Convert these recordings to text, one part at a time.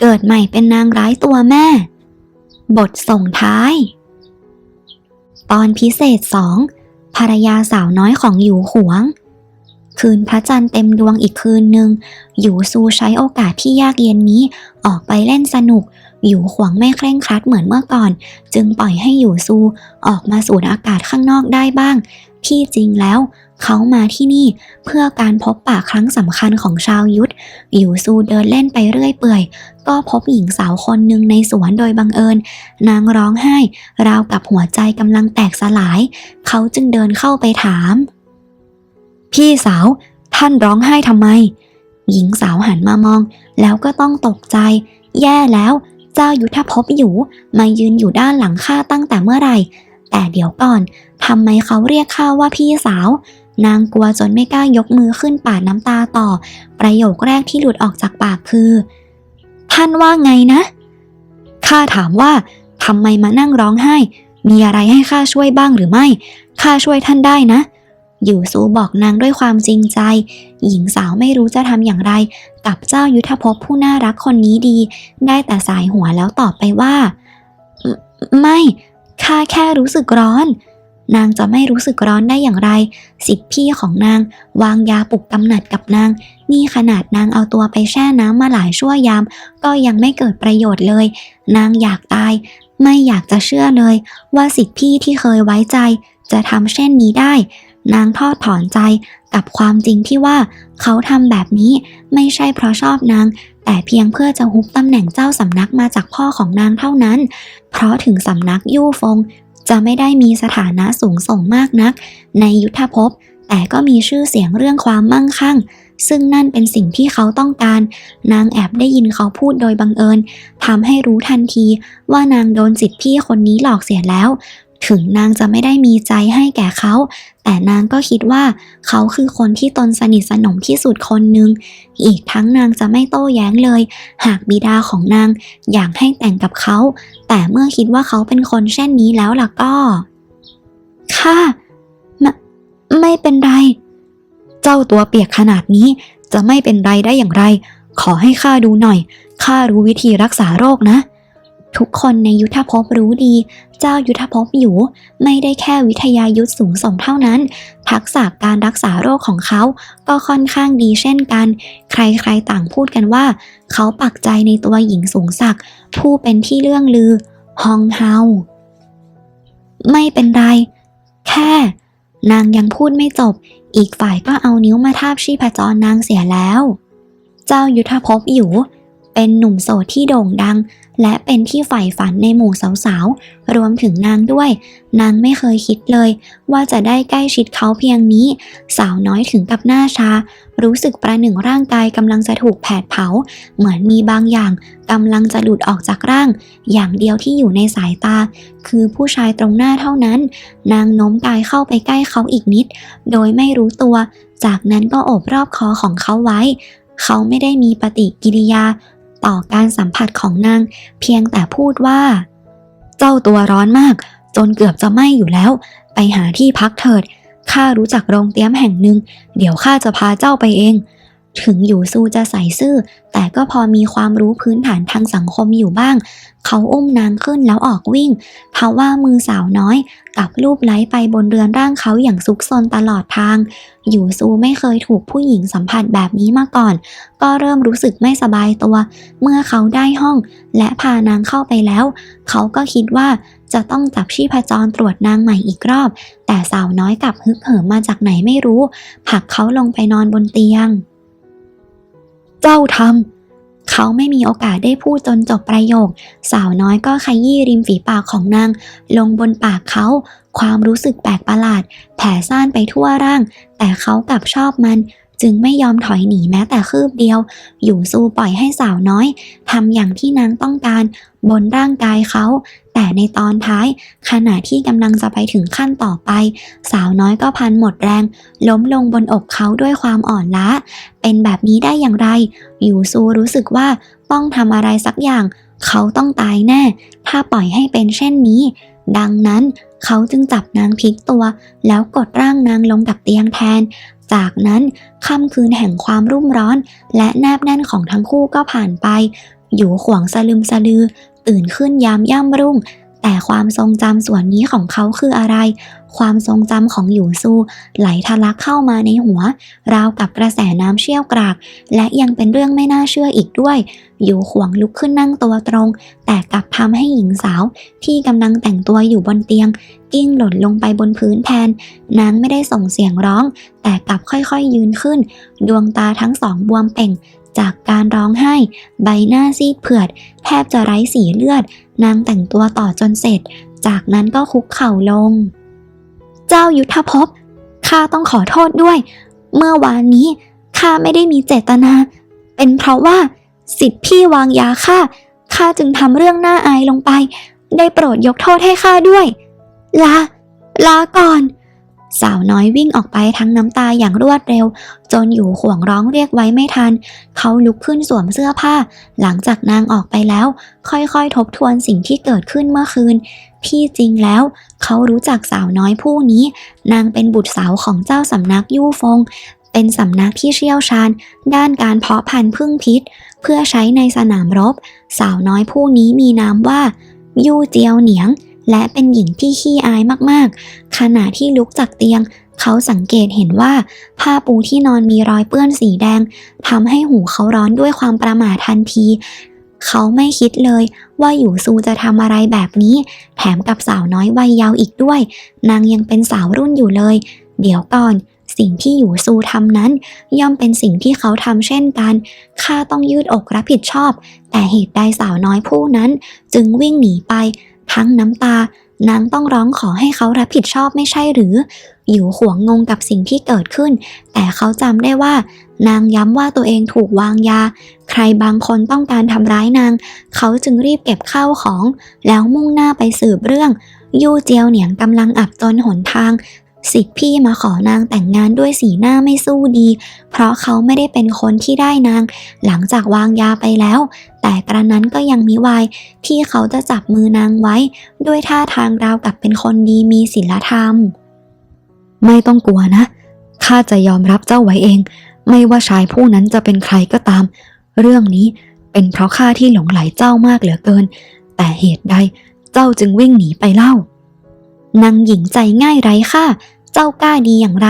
เกิดใหม่เป็นนางร้ายตัวแม่ บทส่งท้าย ตอนพิเศษสองภรรยาสาวน้อยของหยูหวง คืนพระจันทร์เต็มดวงอีกคืนหนึ่งหยูซูใช้โอกาสที่ยากเย็นนี้ออกไปเล่นสนุกหยูหวงไม่เคร่งครัดเหมือนเมื่อก่อน จึงปล่อยให้หยูซูออกมาสูดอากาศข้างนอกได้บ้าง ที่จริงแล้ว เขามาที่นี่เพื่อการพบปะครั้งสำคัญของชาวยุทธหยูซูเดินเล่นไปเรื่อยเปื่อย ก็พบหญิงสาวคนหนึ่งในสวนโดยบังเอิญ นางร้องไห้ ราวกับหัวใจกำลังแตกสลาย เขาจึงเดินเข้าไปถาม พี่สาว ท่านร้องไห้ทำไม หญิงสาวหันมามอง แล้วก็ต้องตกใจ แย่แล้ว เจ้ายุทธภพอยู่ มายืนอยู่ด้านหลังข้าตั้งแต่เมื่อไหร่ แต่เดี๋ยวก่อนทำไมเขาเรียกข้าว่าพี่สาว นางกลัวจนไม่กล้ายกมือขึ้นปาดน้ำตาต่อ ประโยคแรกที่หลุดออกจากปากคือ ท่านว่าไงนะ ข้าถามว่าทำไมมานั่งร้องไห้ มีอะไรให้ข้าช่วยบ้างหรือไม่ ข้าช่วยท่านได้นะ อยู่ซูบอกนางด้วยความจริงใจ หญิงสาวไม่รู้จะทำอย่างไร กับเจ้ายุทธภพผู้น่ารักคนนี้ดี ได้แต่สายหัวแล้วตอบไปว่า ไม่ไม่ ข้าแค่รู้สึกร้อน นางจะไม่รู้สึกร้อนได้อย่างไร สิทธิพี่ของนาง วางยาปลุกกำหนัดกับนาง นี่ขนาดนางเอาตัวไปแช่น้ำมาหลายชั่วยาม ก็ยังไม่เกิดประโยชน์เลย นางอยากตาย ไม่อยากจะเชื่อเลย ว่าสิทธิพี่ที่เคยไว้ใจ จะทำเช่นนี้ได้ นางทอดถอนใจกับความจริงที่ว่า เขาทำแบบนี้ไม่ใช่เพราะชอบนาง แต่เพียงเพื่อจะฮุบตำแหน่งเจ้าสำนักมาจากพ่อของนางเท่านั้น เพราะถึงสำนักยู่ฟง จะไม่ได้มีสถานะสูงส่งมากนัก ในยุทธภพ แต่ก็มีชื่อเสียงเรื่องความมั่งคั่ง ซึ่งนั่นเป็นสิ่งที่เขาต้องการ นางแอบได้ยินเขาพูดโดยบังเอิญทำให้รู้ทันทีว่านางโดนจิตพี่คนนี้หลอกเสียแล้ว ถึงนางจะไม่ได้มีใจให้แก่เขา แต่นางก็คิดว่าเขาคือคนที่ตนสนิทสนมที่สุดคนหนึ่ง อีกทั้งนางจะไม่โต้แย้งเลย หากบิดาของนางอยากให้แต่งกับเขา แต่เมื่อคิดว่าเขาเป็นคนเช่นนี้แล้วล่ะก็ค่ะไม่ไม่เป็นไร เจ้าตัวเปียกขนาดนี้จะไม่เป็นไรได้อย่างไร ขอให้ข้าดูหน่อย ข้ารู้วิธีรักษาโรคนะ ทุกคนในยุทธภพรู้ดี เจ้ายุทธภพอยู่ ไม่ได้แค่วิทยายุทธสูงส่งเท่านั้น ทักษะการรักษาโรคของเขาก็ค่อนข้างดีเช่นกัน ใครๆต่างพูดกันว่า เขาปักใจในตัวหญิงสูงศักดิ์ผู้เป็นที่เรื่องลือ ฮองเฮา ไม่เป็นไร แค่ นางยังพูดไม่จบ อีกฝ่ายก็เอานิ้วมาทาบชีพจรนางเสียแล้ว เจ้ายุทธภพอยู่ เป็นหนุ่มโสดที่โด่งดัง และเป็นที่ใฝ่ฝันในหมู่สาวๆ รวมถึงนางด้วย นางไม่เคยคิดเลย ว่าจะได้ใกล้ชิดเขาเพียงนี้ สาวน้อยถึงกับหน้าชา รู้สึกประหนึ่งร่างกายกำลังจะถูกแผดเผา เหมือนมีบางอย่างกำลังจะหลุดออกจากร่าง อย่างเดียวที่อยู่ในสายตา คือผู้ชายตรงหน้าเท่านั้น นางโน้มกายเข้าไปใกล้เขาอีกนิด โดยไม่รู้ตัว จากนั้นก็โอบรอบคอของเขาไว้เขาไม่ได้มีปฏิกิริยา ต่อการสัมผัสของนางเพียงแต่พูดว่า เจ้าตัวร้อนมาก จนเกือบจะไหม้อยู่แล้ว ไปหาที่พักเถิดข้ารู้จักโรงเตี้ยมแห่งหนึ่ง เดี๋ยวข้าจะพาเจ้าไปเอง ถึงอยู่ซูจะใส่ซื่อ แต่ก็พอมีความรู้พื้นฐานทางสังคมอยู่บ้าง เขาอุ้มนางขึ้นแล้วออกวิ่งทว่ามือสาวน้อยกับลูบไล้ไปบนเรือนร่างเขาอย่างซุกซนตลอดทาง อยู่ซูไม่เคยถูกผู้หญิงสัมผัสแบบนี้มาก่อน ก็เริ่มรู้สึกไม่สบายตัว เมื่อเขาได้ห้อง และพานางเข้าไปแล้ว เขาก็คิดว่าจะต้องจับชีพจรตรวจนางใหม่อีกรอบ แต่สาวน้อยกลับฮึกเหิมมาจากไหนไม่รู้ผลักเขาลงไปนอนบนเตียง เจ้าทำเขาไม่มีโอกาสได้พูดจนจบประโยค สาวน้อยก็ขยี้ริมฝีปากของนาง ลงบนปากเขา ความรู้สึกแปลกประหลาด แผ่ซ่านไปทั่วร่าง แต่เขากลับชอบมัน จึงไม่ยอมถอยหนีแม้แต่คืบเดียว อยู่ซูปล่อยให้สาวน้อยทำอย่างที่นางต้องการบนร่างกายเขา แต่ในตอนท้าย ขณะที่กำลังจะไปถึงขั้นต่อไป สาวน้อยก็พันหมดแรง ล้มลงบนอกเขาด้วยความอ่อนล้า เป็นแบบนี้ได้อย่างไร อยู่ซูรู้สึกว่าต้องทำอะไรสักอย่าง เขาต้องตายแน่ ถ้าปล่อยให้เป็นเช่นนี้ ดังนั้นเขาจึงจับนางพลิกตัว แล้วกดร่างนางลงกับเตียงแทน จากนั้นค่ำคืนแห่งความรุ่มร้อน และแนบแน่นของทั้งคู่ก็ผ่านไป อยู่ขวงสลึมสลือ ตื่นขึ้นยามย่ำรุ่ง แต่ความทรงจำส่วนนี้ของเขาคืออะไร ความทรงจำของหยูซูไหลทะลักเข้ามาในหัว ราวกับกระแสน้ำเชี่ยวกราก และยังเป็นเรื่องไม่น่าเชื่ออีกด้วยอยู่ขวงลุกขึ้นนั่งตัวตรง แต่กลับทำให้หญิงสาว ที่กำลังแต่งตัวอยู่บนเตียง กิ้งหล่นลงไปบนพื้นแทน นางไม่ได้ส่งเสียงร้อง แต่กลับค่อยๆยืนขึ้น ดวงตาทั้งสองบวมเป่งจากการร้องไห้ ใบหน้าซีดเผือด แทบจะไร้สีเลือด นางแต่งตัวต่อจนเสร็จ จากนั้นก็คุกเข่าลง เจ้ายุทธภพ ข้าต้องขอโทษด้วย เมื่อวานนี้ข้าไม่ได้มีเจตนา เป็นเพราะว่า สิทธิพี่วางยาข้า ข้าจึงทำเรื่องน่าอายลงไป ได้โปรดยกโทษให้ข้าด้วย ลา ลาก่อน สาวน้อยวิ่งออกไปทั้งน้ำตาอย่างรวดเร็ว จนอยู่ห่วงร้องเรียกไว้ไม่ทัน เขาลุกขึ้นสวมเสื้อผ้า หลังจากนางออกไปแล้ว ค่อยๆ ทบทวนสิ่งที่เกิดขึ้นเมื่อคืน ที่จริงแล้ว เขารู้จักสาวน้อยผู้นี้ นางเป็นบุตรสาวของเจ้าสำนักยู่ฟง เป็นสำนักที่เชี่ยวชาญ ด้านการเพาะพันธุ์พึ่งพิษ เพื่อใช้ในสนามรบ สาวน้อยผู้นี้มีนามว่า ยู่เจียวเหนียง และเป็นหญิงที่ขี้อายมากๆ ขณะที่ลุกจากเตียง เขาสังเกตเห็นว่า ผ้าปูที่นอนมีรอยเปื้อนสีแดงทำให้หูเขาร้อนด้วยความประหม่าทันที เขาไม่คิดเลยว่าหยูซูจะทำอะไรแบบนี้ แถมกับสาวน้อยวัยเยาว์อีกด้วย นางยังเป็นสาวรุ่นอยู่เลย เดี๋ยวก่อนสิ่งที่หยูซูทำนั้น ย่อมเป็นสิ่งที่เขาทำเช่นกันข้าต้องยืดอกรับผิดชอบ แต่เหตุใดสาวน้อยผู้นั้น จึงวิ่งหนีไป ทั้งน้ำตา นางต้องร้องขอให้เขารับผิดชอบไม่ใช่หรือหยูขวงงงกับสิ่งที่เกิดขึ้น แต่เขาจำได้ว่า นางย้ำว่าตัวเองถูกวางยา ใครบางคนต้องการทำร้ายนาง เขาจึงรีบเก็บข้าวของ แล้วมุ่งหน้าไปสืบเรื่อง ยู่เจียวเหนียงกำลังอับจนหนทาง สิทธิพี่มาขอนางแต่งงานด้วยสีหน้าไม่สู้ดี เพราะเขาไม่ได้เป็นคนที่ได้นาง หลังจากวางยาไปแล้ว แต่กระนั้นก็ยังมิวายที่เขาจะจับมือนางไว้ ด้วยท่าทางราวกับเป็นคนดีมีศีลธรรม ไม่ต้องกลัวนะข้าจะยอมรับเจ้าไว้เอง ไม่ว่าชายผู้นั้นจะเป็นใครก็ตาม เรื่องนี้เป็นเพราะข้าที่หลงไหลเจ้ามากเหลือเกิน แต่เหตุใดเจ้าจึงวิ่งหนีไปเล่านางหญิงใจง่ายไร้ค่าเจ้ากล้าดีอย่างไร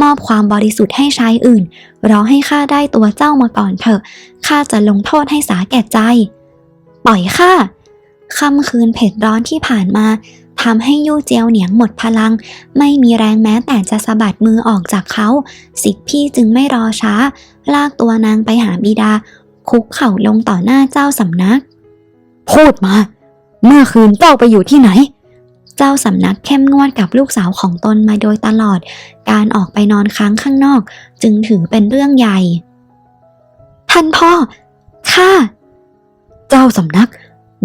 มอบความบริสุทธิ์ให้ชายอื่นรอให้ข้าได้ตัวเจ้ามาก่อนเถอะข้าจะลงโทษให้สาแก่ใจ ปล่อยข้าค่ำคืนเผ็ดร้อนที่ผ่านมา ทำให้ยู่เจียวเหนียงหมดพลัง ไม่มีแรงแม้แต่จะสะบัดมือออกจากเขา สิทธิพี่จึงไม่รอช้า ลากตัวนางไปหาบิดา คุกเข่าลงต่อหน้าเจ้าสำนัก พูดมา เมื่อคืนเจ้าไปอยู่ที่ไหน เจ้าสำนักเข้มงวดกับลูกสาวของตนมาโดยตลอด การออกไปนอนค้างข้างนอก จึงถือเป็นเรื่องใหญ่ ท่านพ่อข้าเจ้าสำนัก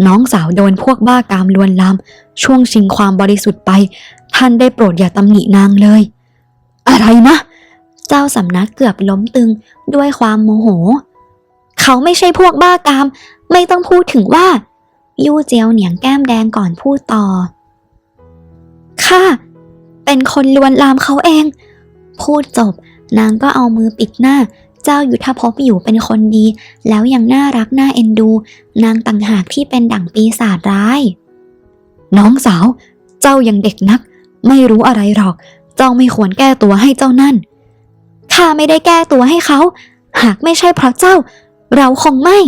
น้องสาวโดนพวกบ้ากามลวนลามช่วงชิงความบริสุทธิ์ไป ท่านได้โปรดอย่าตำหนินางเลย อะไรนะ เจ้าสำนักเกือบล้มตึงด้วยความโมโห เขาไม่ใช่พวกบ้ากาม ไม่ต้องพูดถึงว่า ยู่เจียวเหนียงแก้มแดงก่อนพูดต่อข้าเป็นคนลวนลามเขาเอง พูดจบ นางก็เอามือปิดหน้า เจ้ายุทธภพอยู่เป็นคนดี แล้วยังน่ารักน่าเอ็นดู นางต่างหากที่เป็นดั่งปีศาจร้าย น้องสาว เจ้ายังเด็กนัก ไม่รู้อะไรหรอก เจ้าไม่ควรแก้ตัวให้เจ้านั่น ข้าไม่ได้แก้ตัวให้เขา หากไม่ใช่เพราะเจ้า เราคงไม่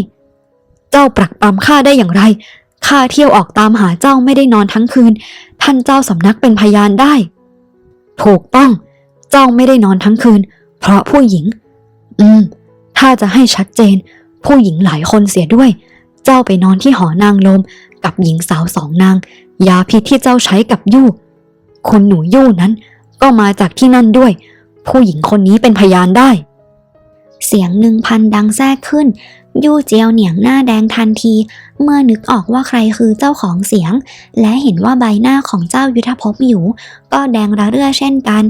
เจ้าปรักปรำข้าได้อย่างไร ข้าเที่ยวออกตามหาเจ้าไม่ได้นอนทั้งคืน ท่านเจ้าสำนักเป็นพยานได้ ถูกต้อง เจ้าไม่ได้นอนทั้งคืน เพราะผู้หญิง อืม ถ้าจะให้ชัดเจน ผู้หญิงหลายคนเสียด้วย เจ้าไปนอนที่หอนางลม กับหญิงสาวสองนาง ยาพิษที่เจ้าใช้กับยู่ คนหนูยู่นั้น ก็มาจากที่นั่นด้วย ผู้หญิงคนนี้เป็นพยานได้ เสียงหนึ่งพันดังแทรกขึ้น ยู่เจียวเหนียงหน้าแดงทันที เมื่อนึกออกว่าใครคือเจ้าของเสียง และเห็นว่าใบหน้าของเจ้ายุทธภพอยู่ ก็แดงระเรื่อเช่นกัน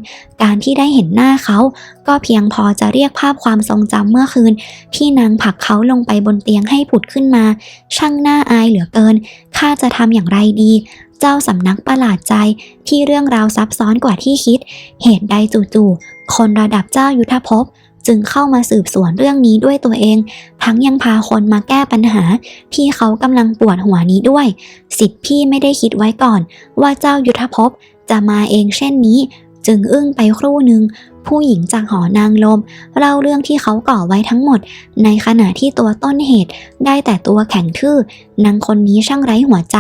การที่ได้เห็นหน้าเขา ก็เพียงพอจะเรียกภาพความทรงจำเมื่อคืน ที่นางผลักเขาลงไปบนเตียงให้ผุดขึ้นมา ช่างน่าอายเหลือเกินข้าจะทำอย่างไรดีเจ้าสำนักประหลาดใจที่เรื่องราวซับซ้อนกว่าที่คิด เหตุใดจู่ๆ คนระดับเจ้ายุทธภพ จึงเข้ามาสืบสวนเรื่องนี้ด้วยตัวเอง ทั้งยังพาคนมาแก้ปัญหา ที่เขากำลังปวดหัวนี้ด้วย สิทธิ์พี่ไม่ได้คิดไว้ก่อน ว่าเจ้ายุทธภพจะมาเองเช่นนี้ จึงอึ้งไปครู่หนึ่งผู้หญิงจากหอนางลมเล่าเรื่องที่เขาก่อไว้ทั้งหมด ในขณะที่ตัวต้นเหตุได้แต่ตัวแข็งทื่อนางคนนี้ช่างไร้หัวใจ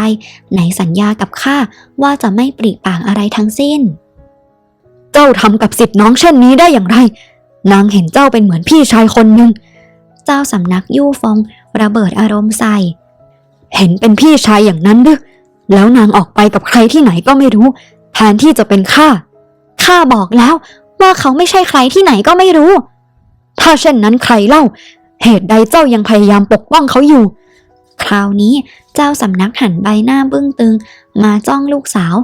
ไหนสัญญากับข้าว่าจะไม่ปริปากอะไรทั้งสิ้น เจ้าทำกับสิทธิ์น้องเช่นนี้ได้อย่างไร นางเห็นเจ้าเป็นเหมือนพี่ชายคนหนึ่ง เจ้าสำนักยู่ฟงระเบิดอารมณ์ใส่ เห็นเป็นพี่ชายอย่างนั้นหรือแล้วนางออกไปกับใครที่ไหนก็ไม่รู้ แทนที่จะเป็นข้า ข้าบอกแล้วว่าเขาไม่ใช่ใครที่ไหนก็ไม่รู้ ถ้าเช่นนั้นใครเล่า เหตุใดเจ้ายังพยายามปกป้องเขาอยู่ คราวนี้เจ้าสำนักหันใบหน้าบึ้งตึง มาจ้องลูกสาว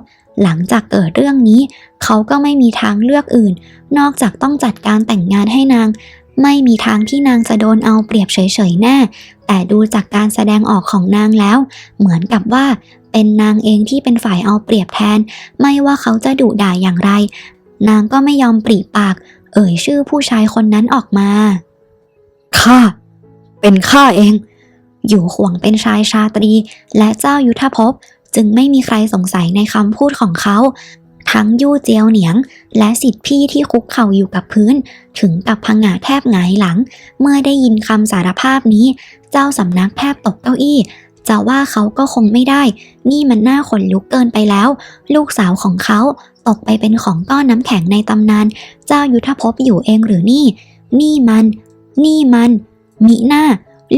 หลังจากเกิดเรื่องนี้ เขาก็ไม่มีทางเลือกอื่น นอกจากต้องจัดการแต่งงานให้นาง ไม่มีทางที่นางจะโดนเอาเปรียบเฉยๆแน่ แต่ดูจากการแสดงออกของนางแล้ว เหมือนกับว่า เป็นนางเองที่เป็นฝ่ายเอาเปรียบแทน ไม่ว่าเขาจะดุด่าอย่างไร นางก็ไม่ยอมปริปาก เอ่ยชื่อผู้ชายคนนั้นออกมาข้าเป็นข้าเอง อยู่ห่วงเป็นชายชาตรีและเจ้ายุทธภพ จึงไม่มีใครสงสัยในคำพูดของเขา ทั้งยู่เจียวเหนียง และสิทธิพี่ที่คุกเข่าอยู่กับพื้น ถึงกับพังงาแทบหงายหลัง เมื่อได้ยินคำสารภาพนี้ เจ้าสำนักแทบตกเก้าอี้จะว่าเขาก็คงไม่ได้ นี่มันน่าขนลุกเกินไปแล้ว ลูกสาวของเขาตกไปเป็นของก้อนน้ำแข็งในตำนาน เจ้ายุทธภพอยู่เองหรือนี่ นี่มัน นี่มัน มิหน้า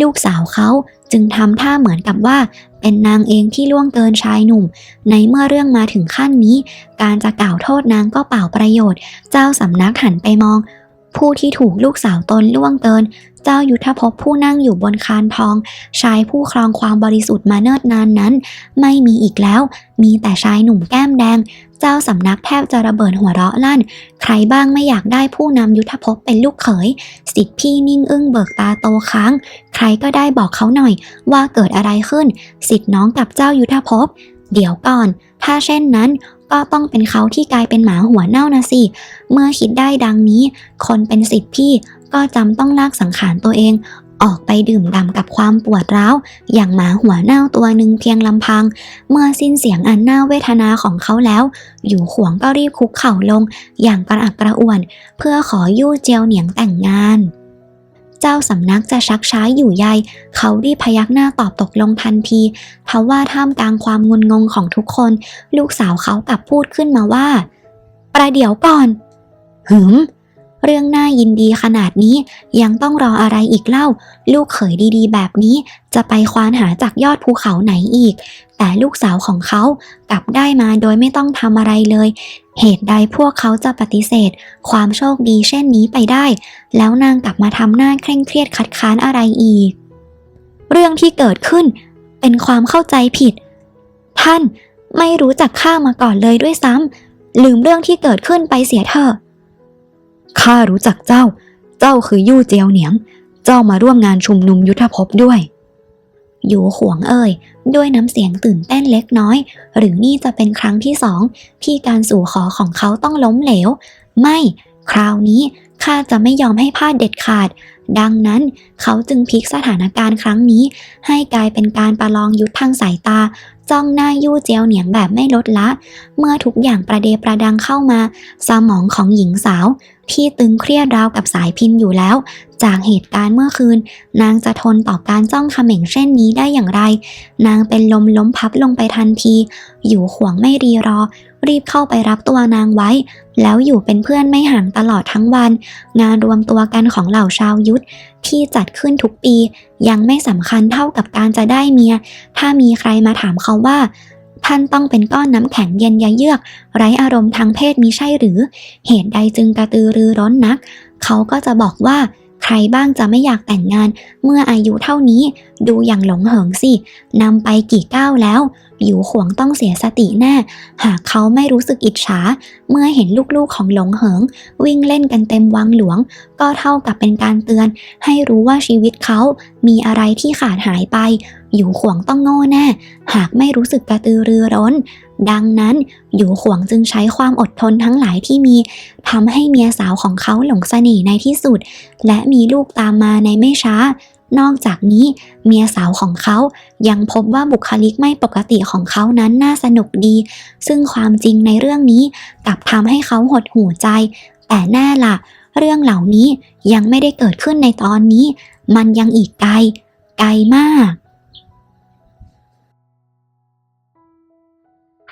ลูกสาวเขา จึงทำท่าเหมือนกับว่า เป็นนางเองที่ล่วงเกินชายหนุ่ม ในเมื่อเรื่องมาถึงขั้นนี้ การจะกล่าวโทษนางก็เปล่าประโยชน์ เจ้าสำนักหันไปมอง ผู้ที่ถูกลูกสาวตนล่วงเกิน เจ้ายุทธภพผู้นั่งอยู่บนคานทอง ชายผู้ครองความบริสุทธิ์มาเนิ่นนานนั้น ไม่มีอีกแล้ว มีแต่ชายหนุ่มแก้มแดง เจ้าสำนักแทบจะระเบิดหัวเราะลั่น ใครบ้างไม่อยากได้ผู้นำยุทธภพเป็นลูกเขย สิทธิพี่นิ่งอึ้งเบิกตาโตค้าง ใครก็ได้บอกเขาหน่อยว่าเกิดอะไรขึ้น สิทธิน้องกับเจ้ายุทธภพ เดี๋ยวก่อน ถ้าเช่นนั้นก็ต้องเป็นเขาที่กลายเป็นหมาหัวเน่านะสิ เมื่อคิดได้ดังนี้ คนเป็นสิทธิพี่ก็จำต้องลากสังขารตัวเอง ออกไปดื่มด่ำกับความปวดร้าว อย่างหมาหัวเน่าตัวหนึ่งเพียงลำพัง เมื่อสิ้นเสียงอันน่าเวทนาของเขาแล้ว อยู่ขวงก็รีบคุกเข่าลง อย่างกระอักกระอ่วน เพื่อขอยู่เจียวเหนียงแต่งงาน เจ้าสำนักจะชักช้าอยู่ใย เขารีบพยักหน้าตอบตกลงทันทีเพราะว่าท่ามกลางความงุนงงของทุกคน ลูกสาวเขากลับพูดขึ้นมาว่า ประเดี๋ยวก่อน หืม เรื่องน่ายินดีขนาดนี้ยังต้องรออะไรอีกเล่า ลูกเขยดีๆ แบบนี้จะไปควานหาจากยอดภูเขาไหนอีก แต่ลูกสาวของเขากลับได้มาโดยไม่ต้องทำอะไรเลย เหตุใดพวกเขาจะปฏิเสธ ความโชคดีเช่นนี้ไปได้ แล้วนางกลับมาทำหน้าเคร่งเครียดคัดค้านอะไรอีก เรื่องที่เกิดขึ้น เป็นความเข้าใจผิด ท่านไม่รู้จักข้ามาก่อนเลยด้วยซ้ำลืมเรื่องที่เกิดขึ้นไปเสียเถอะ ข้ารู้จักเจ้า เจ้าคือยู่เจียวเหนียง เจ้ามาร่วมงานชุมนุมยุทธภพด้วย อยู่ขวงเอ่ย ด้วยน้ำเสียงตื่นเต้นเล็กน้อย หรือนี่จะเป็นครั้งที่สองที่การสู่ขอของเขาต้องล้มเหลว ไม่ คราวนี้ข้าจะไม่ยอมให้พลาดเด็ดขาด ดังนั้นเขาจึงพลิกสถานการณ์ครั้งนี้ ให้กลายเป็นการประลองยุทธทางสายตา จ้องหน้ายู่เจียวเหนียงแบบไม่ลดละ เมื่อทุกอย่างประเดประดังเข้ามา สมองของหญิงสาว ที่ตึงเครียดราวกับสายพินอยู่แล้ว จากเหตุการณ์เมื่อคืน นางจะทนต่อการจ้องเขม่งเช่นนี้ได้อย่างไร นางเป็นลมล้มพับลงไปทันที อยู่ขวงไม่รีรอ รีบเข้าไปรับตัวนางไว้ แล้วอยู่เป็นเพื่อนไม่ห่างตลอดทั้งวัน งานรวมตัวกันของเหล่าชาวยุทธที่จัดขึ้นทุกปี ยังไม่สำคัญเท่ากับการจะได้เมีย ถ้ามีใครมาถามเขาว่า ท่านต้องเป็นก้อนน้ำแข็งเย็นยะเยือก ไร้อารมณ์ทางเพศมีใช่หรือ เหตุใดจึงกระตือรือร้นนัก เขาก็จะบอกว่าใครบ้างจะไม่อยากแต่งงาน เมื่ออายุเท่านี้ ดูอย่างหลงเหิงสินำไปกี่ก้าวแล้ว อยู่ขวงต้องเสียสติแน่ หากเขาไม่รู้สึกอิจฉา เมื่อเห็นลูกๆของหลงเหิง วิ่งเล่นกันเต็มวังหลวง ก็เท่ากับเป็นการเตือน ให้รู้ว่าชีวิตเขามีอะไรที่ขาดหายไป อยู่ขวงต้องโง่แน่ หากไม่รู้สึกกระตือรือร้น ดังนั้นหยูหวงจึงใช้ความอดทนทั้งหลายที่มีทำให้เมียสาวของเขาหลงเสน่ห์ในที่สุด และมีลูกตามมาในไม่ช้า นอกจากนี้เมียสาวของเขายังพบว่าบุคลิกไม่ปกติของเขานั้นน่าสนุกดี ซึ่งความจริงในเรื่องนี้กลับทำให้เขาหดหู่ใจ แต่แน่ล่ะเรื่องเหล่านี้ยังไม่ได้เกิดขึ้นในตอนนี้ มันยังอีกไกล ไกลมาก